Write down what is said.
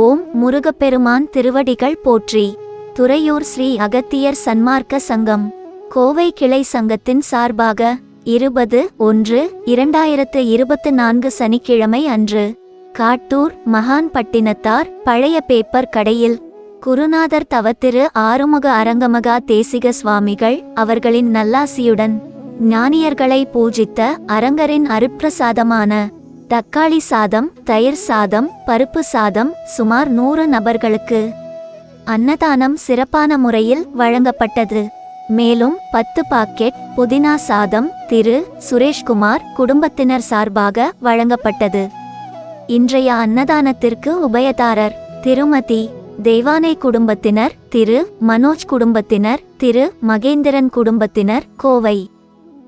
ஓம் முருகப்பெருமான் திருவடிகள் போற்றி. துறையூர் ஸ்ரீ அகத்தியர் சன்மார்க்க சங்கம். கோவை கிளை சங்கத்தின் சார்பாக இருபது ஒன்று இரண்டாயிரத்து இருபத்து நான்கு சனிக்கிழமை அன்று காட்டூர் மகான் பட்டினத்தார் பழைய பேப்பர் கடையில் குருநாதர் தவத்திரு ஆறுமுக அரங்கமகா தேசிக சுவாமிகள் அவர்களின் நல்லாசியுடன் ஞானியர்களை பூஜித்த அரங்கரின் அருப்பிரசாதமான தக்காளி சாதம் தயிர் சாதம் பருப்பு சாதம் சுமார் நூறு நபர்களுக்கு அன்னதானம் சிறப்பான முறையில் வழங்கப்பட்டது. மேலும் பத்து பாக்கெட் புதினா சாதம் திரு சுரேஷ்குமார் குடும்பத்தினர் சார்பாக வழங்கப்பட்டது. இன்றைய அன்னதானத்திற்கு உபயதாரர் திருமதி தெய்வானை குடும்பத்தினர் திரு மனோஜ் குடும்பத்தினர் திரு மகேந்திரன் குடும்பத்தினர் கோவை.